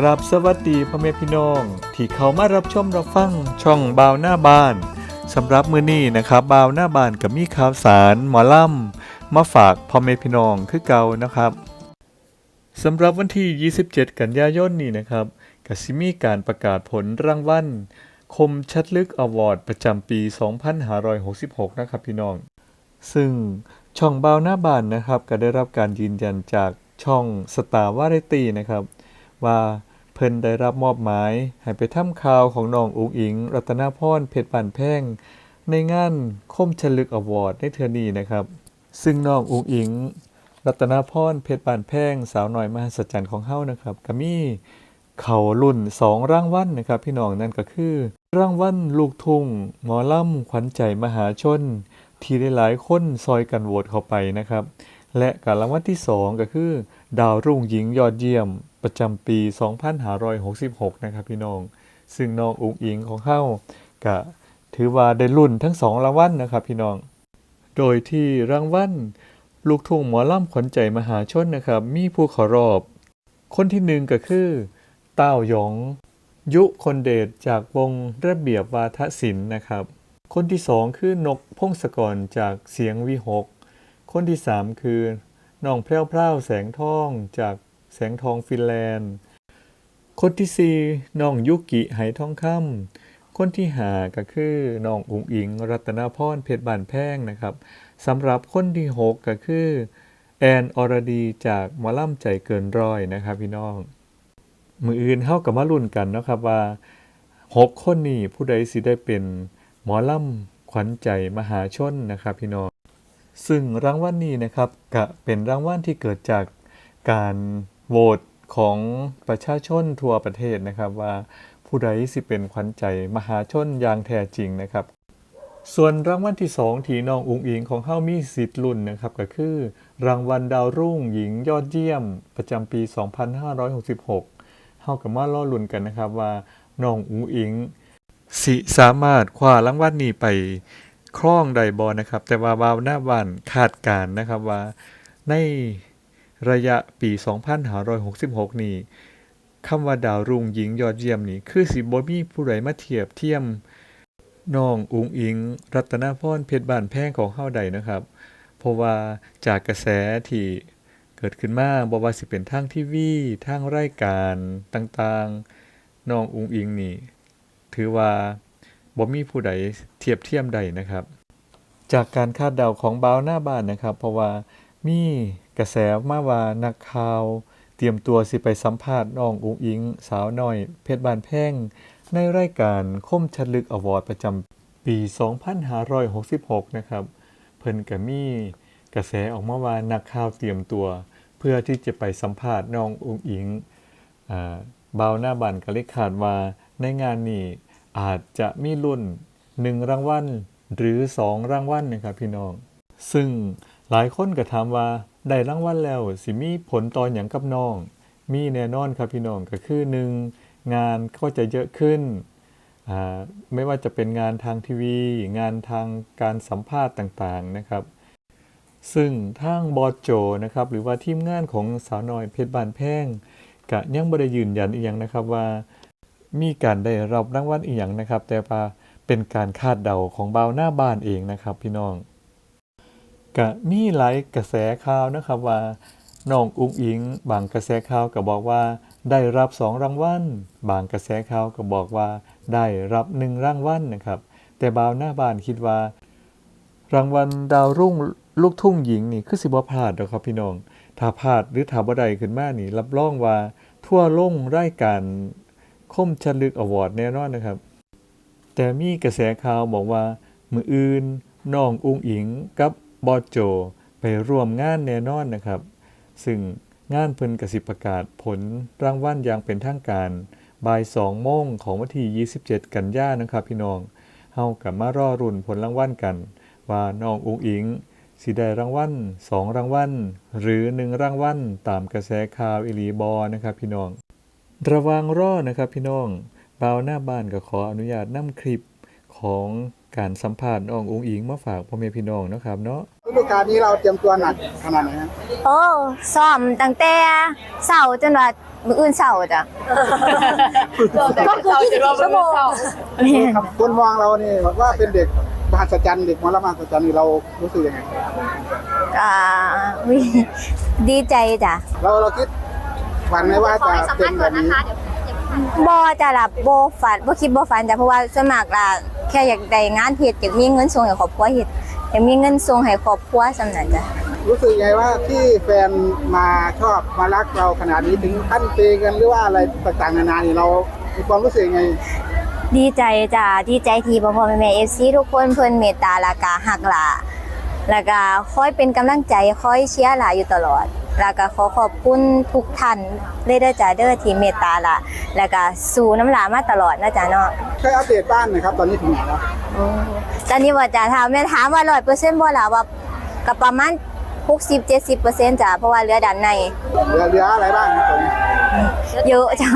กราบสวัสดีพ่อแม่พี่น้อง ที่เขามารับชมรับฟังช่องบาวหน้าบ้านสำหรับมื้อนี้นะครับบาวหน้าบ้านกับมีข่าวสารหมอล่ำมาฝากพ่อแม่พี่น้องคือเก่านะครับสำหรับวันที่ 27 กันยายนนี้นะครับกสิมีการประกาศผลรางวัลคมชัดลึกอวอร์ดประจำปี 2566 นะครับพี่น้อง ซึ่งช่องบาวหน้าบ้านนะครับ ก็ได้รับการยืนยันจากช่องสตาร์วาไรตี้นะครับ ว่า เพิ่นได้รับมอบหมายให้ไปทำข่าวของน้องอุ๋งอิง รัตนาพรเพชรปานแพงในงานคมฉลึกอวอร์ดในเทือนี้นะครับ ซึ่งน้องอุ๋งอิง รัตนาพรเพชรปานแพงสาวน้อยมหัศจรรย์ของเฮานะครับก็มีเขารุ่นสองรางวัลนนะครับพี่น้องนั่นก็คือรางวัลลูกทุ่งหมอลำขวัญใจมหาชน ที่ได้หลายคนซอยกันโหวตเข้าไปนะครับ และการรางวัลที่ 2 ก็คือ ดาวรุ่งหญิงยอดเยี่ยม ประจำปี 2566 นะครับพี่น้อง ซึ่งน้องอุ๋งอิงของเขาก็ถือว่าได้รุ่นทั้งสองรางวัลนะครับพี่น้อง โดยที่รางวัลลูกทุ่งหมอล่ำขวัญใจมหาชนนะครับ มีผู้ขอรอบ คนที่หนึ่งก็คือเต้าหยอง ยุคนเดชจากวงระเบียบวาทศิลป์นะครับ คนที่สองคือนกพงศกรจากเสียงวิหก คนที่สามคือน้องแพร่วพราวแสงทองจาก แสงทองฟินแลนด์ คนที่สี่น้องยุกิไหทองคำคนที่หาก็คือน้องอุ๋งอิง รัตนาพรเพชรบานแพงนะครับสำหรับคนที่หกก็คือแอนอรดีจากมอล่ำใจเกินร้อยนะครับพี่น้อง มืออื่นเฮากับมาลุ้นกันนะครับว่าหกคนนี้ผู้ใดสิได้เป็นหมอล่ำขวัญใจมหาชนนะครับพี่น้อง ซึ่งรางวัลนี้นะครับก็เป็นรางวัลที่เกิดจากการ โหวตของประชาชนทั่วประเทศนะครับว่าผู้ใดสิเป็นขวัญใจมหาชนอย่างแท้จริงนะครับ ส่วนรางวัลที่สองที่น้องอุงอิงของเฮามีสิทธิ์ลุ้นนะครับก็คือ รางวัลดาวรุ่งหญิงยอดเยี่ยม ประจำปี 2566เฮากับมาล่อลุ้นกันนะครับว่าน้องอุงอิง สิสามารถคว้ารางวัลนี้ไปครองไดบอนะครับ แต่ว่าบาวหน้าบ้านคาดการนะครับว่าใน ระยะปี 2566 นี้คำว่าดาวรุ่งหญิงยอดเยี่ยมนี่คือสิบ่มีผู้ใดมาเทียบเทียมน้องอุงอิง รัตนาพรเพชรบ้านแพงของเฮาใดนะครับ เพราะว่าจากกระแสที่เกิดขึ้นมาบ่ว่าสิเป็นทางทีวีทางรายการต่างๆน้องอุงอิงนี่ ถือว่าบ่มีผู้ใดเทียบเทียมใดนะครับ จากการคาดเดาของบาวหน้าบ้านนะครับ เพราะว่ามี กระแสมาว่านักข่าว เตรียมตัวสิไปสัมภาษณ์น้องอุงอิง สาวน้อย เพชรบานแพงในรายการคมชัดลึกอวอร์ดประจำปี 2566 นะครับ เพิ่นก็มีกระแสออกมาว่านักข่าวเตรียมตัว เพื่อที่จะไปสัมภาษณ์น้องอุงอิงอ่าบาวหน้าบันก็เลยคาดว่าในงานนี้อาจจะมีรุ่น1รางวัลหรือ2รางวัลนะครับพี่น้อง ซึ่งหลายคนก็ถามว่า ได้รางวัลแล้ว สิมีผลต่ออย่างกับน้อง มีแน่นอนครับพี่น้องก็คือ 1. งงานก็จะเยอะขึ้น ไม่ว่าจะเป็นงานทางทีวี งานทางการสัมภาษณ์ต่างๆนะครับ ซึ่งทางบอสโจนะครับ หรือว่าทีมงานของสาวน้อยเพชรบานแพงก็ยังบ่ได้ยืนยันอีกอย่างนะครับว่า มีการได้รับรางวัลอีกอย่างนะครับ แต่ว่าเป็นการคาดเดาของบ่าวหน้าบ้านเองนะครับพี่น้อง ก็มีหลายกระแสข่าวนะครับว่าน้องอุ้งอิง บางกระแสข่าวก็บอกว่า ได้รับสองรางวัลบางกระแสข่าวก็บอกว่า ได้รับหนึ่งรางวัลนะครับ แต่บ่าวหน้าบ้านคิดว่า รางวัลดาวรุ่งลูกทุ่งหญิงนี่คือสิบ่พลาดดอกครับพี่น้อง ถ้าพลาดหรือถ้าบ่ได้ขึ้นมานี่รับรองว่า ทั่วโลงรายการคมชัดลึกอวอร์ดแน่นอนนะครับ แต่มีกระแสข่าวบอกว่า มืออื่นน้องอุ้งอิงกับ บอโจไปร่วมงานแน่นอนนะครับ ซึ่งงานเพิ่นกสิประกาศผลรางวัลอย่างเป็นทางการบ่าย2โมงของวันที่27 กันยายนะครับ พี่น้องเฮากับมารอรุ่นผลรางวัลกัน ว่าน้องอุงอิงสิได้รางวัล2รางวัลหรือ 1 รางวัลตามกระแสข่าวอิลีบอนะครับ พี่น้อง ระวังรอนะครับพี่น้องบ่าวหน้าบ้านก็ขออนุญาตนำคลิปของ การสัมภาษณ์น้องอุงอิงมาฝากพ่อแม่พี่น้องเนาะครับเนาะฤดูกาลนี้เราเตรียมตัวหนักขนาดไหนฮะโอ้ซ้อมตั้งแต่เสาร์จนว่ามื้ออื่นเช้าจ้ะ ก็คือ24ชั่วโมง ครับคนมองเรานี่ว่าเป็นเด็กมหัศจรรย์เด็กหมอลำมหัศจรรย์นี่เรารู้สึกยังไงก็อุ๊ยดีใจจ้ะเราเราคิดฝันไหมว่าขอจะให้สัมเป็ภานษณ์แบก่อนบนะนี้คะเดี๋ยวเดี๋ยวบ่จ้ะล่ะบ่ฝันบ่คิดบ่ฝันจ้ะเพราะว่าส่วนมากล่ะ แค่อยากได้งานเฮ็ดอยากมีเงินส่งให้ครอบครัวเฮ็ดอยากมีเงินส่งให้ครอบครัวสำนั้นจ้ะรู้สึกยังไงว่าที่แฟนมาชอบมารักเราขนาดนี้ถึงขั้นเปย์กันหรือว่าอะไรต่างๆนานานี่เรามีความรู้สึกยังไง ดีใจจ้ะดีใจที่พ่อพ่อแม่แม่ FC ทุกคนเพิ่นเมตตาและก็ฮักหลาแล้วก็คอยเป็นกำลังใจคอยเชียร์หลาอยู่ตลอด แล้วก็ขอขอบคุณทุกท่านเลยเด้อจ้ะเด้อที่เมตตาหละแล้วก็สู้น้ำหลามาตลอดนะจ๊ะเนาะช่วยอัปเดตบ้านหน่อยครับ ตอนนี้ถึงไหนแล้วตอนนี้ว่าจะถามแม่ถามว่า100%บ่ล่ะว่าก็ประมาณ60-70%จ้ะเพราะว่าเหลือด้านใน เหลือเหลืออะไรบ้างครับตอนนี้เยอะจ้ะ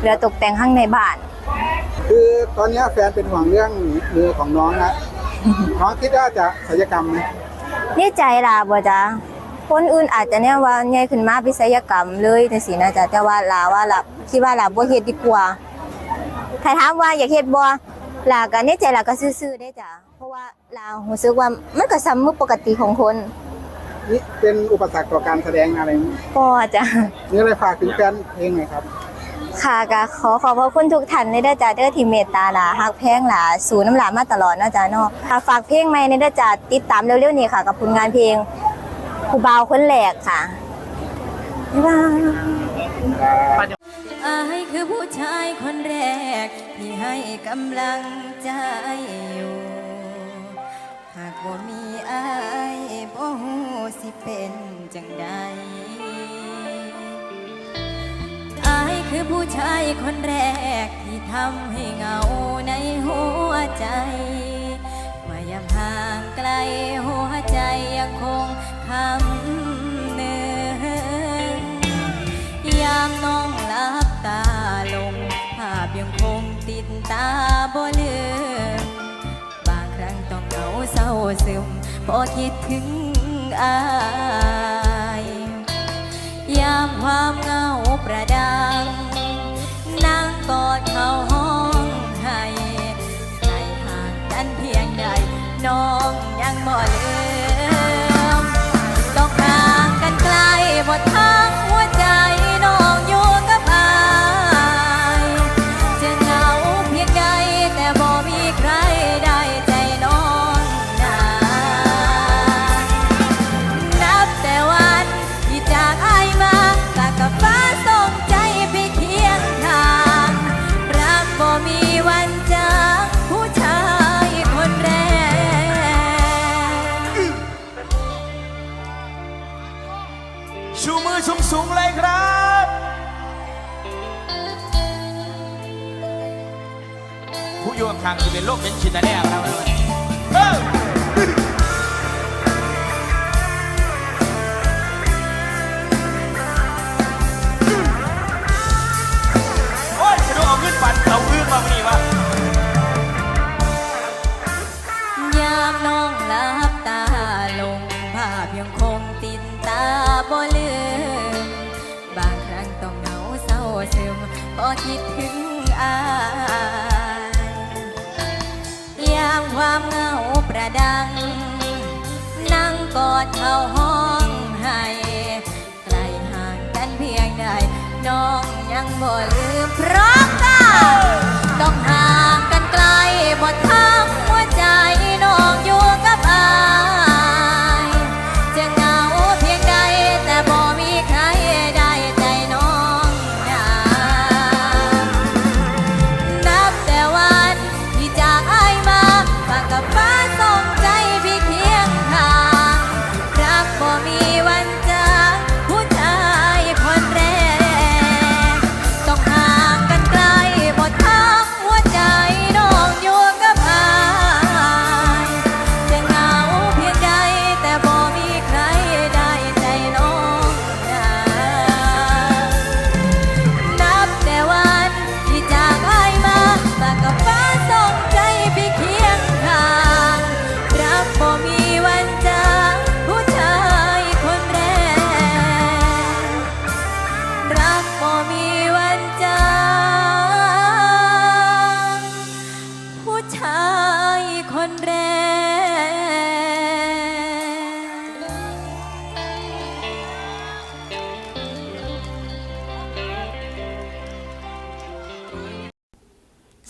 เหลือตกแต่งข้างในบ้าน คือตอนนี้แฟนเป็นห่วงเรื่องมือของน้องนะ น้องคิดว่าจะศัลยกรรมไหม นี่ใจล่ะบ่จ้ะ คนอื่นอาจจะเนี่ยว่าใหญ่ขึ้นมาเป็นศัลยกรรมเลยจังซี่นะจ๊ะแต่ว่าลาว่าล่ะคิดว่าล่ะบ่เฮ็ดดีกว่าถ้าถามว่าอยากเฮ็ดบ่ล่ะก็ในใจล่ะก็ซื่อๆได้จ้ะเพราะว่าลารู้สึกว่ามันก็ซ้ำมือปกติของคนนี่เป็นอุปสรรคต่อการแสดงอะไรไหมบ่จ้ะมีอะไรฝากถึงแฟนเพลงหน่อยครับค่ะก็ขอขอบพระคุณทุกท่านในเด้อจ้าเด้อที่เมตตาหลาฮักแพงหลาสูน้ำหลามาตลอดเนาะจ้าเนาะค่ะฝากเพลงใหม่ในเด้อจ้าติดตามเร็วๆนี้ค่ะ กับผลงานเพลง ผู้บ่าวคนแรกค่ะบ๊ายบายอายคือผู้ชายคนแรก ที่ให้กำลังใจอยู่ หากบ่มีอายบ่ฮู้สิเป็นจังใดอายคือผู้ชายคนแรก ที่ทำให้เหงาในหัวใจมื่อยามห่างไกลหัวใจยังคง คำหนึ่งยามน้องหลับตาลง ภาพยังคงติดตาบ่ลืม บางครั้งต้องเหงาเศร้าซึมพอคิดถึงอายยามความเหงาประดังนั่งกอดเข้าห้องให้ใจห่างกันเพียงใดน้องยังบ่ลืม ผู้อยู่ข้างๆจะเป็นโรคเป็นชินแน่ครับเอ้าโอ้ยจะดูเอาเงินปันเอาอื้อมาวันนี้วะยามน้องหลับตาลงภาพยังคงติดตาบ่ลืม บางครั้งต้องเหงาเศร้าซึมพอคิดถึงอาย ดัง นั่งกอดเข้าห้องให้ไกลห่างกันเพียงใดน้องยังบ่ลืมเพราะ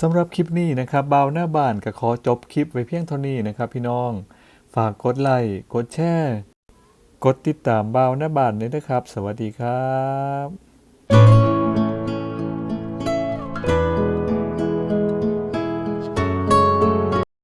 สำหรับคลิปนี้นะครับบ่าวหน้าบ้านก็ขอจบคลิปไว้เพียงเท่านี้นะครับพี่น้อง ฝากกดไลค์กดแชร์ กดติดตามบ่าวหน้าบ้านเลยนะครับ สวัสดีครับ